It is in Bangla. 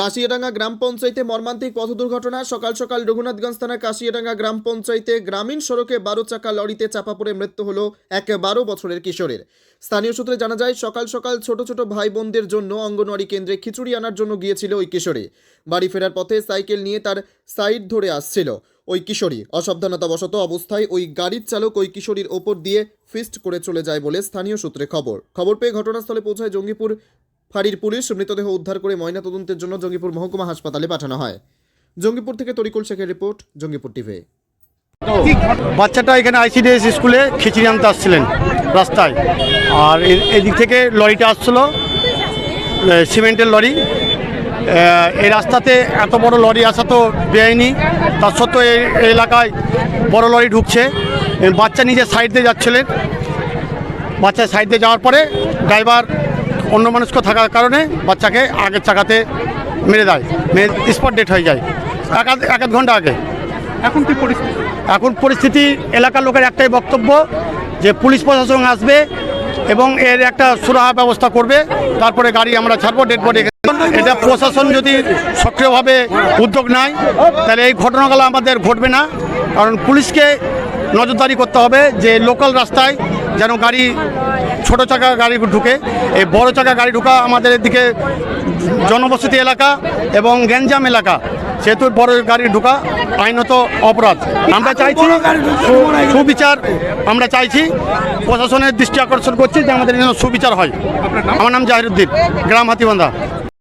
কাশিয়াডাঙ্গা গ্রাম পঞ্চায়েতে মর্মান্তিক পথ দুর্ঘটনা সকাল সকাল রঘুনাথগঞ্জ থানার কাশিয়াডাঙ্গা গ্রাম পঞ্চায়েতে গ্রামীণ সড়কে বারো চাকা লরিতে চাপা পড়ে মৃত্যু হলো এক বারো বছরের কিশোরের। স্থানীয় সূত্রে জানা যায়, সকাল সকাল ছোট ছোট ভাই বোনদের জন্য অঙ্গনওয়াড়ি কেন্দ্রে খিচুড়ি আনার জন্য গিয়েছিল ওই কিশোরী। বাড়ি ফেরার পথে সাইকেল নিয়ে তার সাইড ধরে আসছিল ওই কিশোরী। অসাবধানতাবশত অবস্থায় ওই গাড়ির চালক ওই কিশোরীর ওপর দিয়ে ফিস্ট করে চলে যায় বলে স্থানীয় সূত্রে খবর। খবর পেয়ে ঘটনাস্থলে পৌঁছায় জঙ্গিপুর ফাঁড়ির পুলিশ মৃতদেহ উদ্ধার করে ময়নাতদন্তের জন্য জঙ্গিপুর মহকুমা হাসপাতালে পাঠানো হয়। জঙ্গিপুর থেকে তরিকুল শেখের রিপোর্ট, জঙ্গিপুর টিভি। বাচ্চাটা এখানে আইসিডিএস স্কুলে খিচুড়ি আনতে আসছিলেন, রাস্তায়। আর এদিক থেকে লরিটা আসছিল সিমেন্টের লরি। এই রাস্তাতে এত বড় লরি আসা তো বেআইনি, তার সত্ত্বেও এই এলাকায় বড় লরি ঢুকছে। বাচ্চা নিজে সাইড দিয়ে যাচ্ছিলেন। বাচ্চা সাইড দিয়ে যাওয়ার পরে ড্রাইভার অন্য মানুষকে থাকার কারণে বাচ্চাকে আগের চাকাতে মেরে দেয় মেরে স্পট ডেট হয়ে যায়। এক এক ঘণ্টা আগে। এখন কি পরিস্থিতি? এখন পরিস্থিতি এলাকার লোকের একটাই বক্তব্য যে পুলিশ প্রশাসন আসবে এবং এর একটা সুরাহা ব্যবস্থা করবে তারপরে গাড়ি আমরা ছাড়বো ডেড বডি এটা প্রশাসন যদি সক্রিয়ভাবে উদ্যোগ নেয় তাহলে এই ঘটনাগুলো আমাদের ঘটবে না। কারণ পুলিশকে নজরদারি করতে হবে যে লোকাল রাস্তায় যেন গাড়ি ছোট চাকা গাড়ি ঢুকে। এই বড় চাকা গাড়ি ঢুকা আমাদের এদিকে জনবসতি এলাকা এবং গ্যাঞ্জাম এলাকা সেহেতু বড় গাড়ি ঢোকা আইনত অপরাধ। আমরা চাইছি সুবিচার আমরা চাইছি প্রশাসনের দৃষ্টি আকর্ষণ করছি যে আমাদের যেন সুবিচার হয়। আমার নাম জাহিরুদ্দিন গ্রাম হাতিবান্ধা।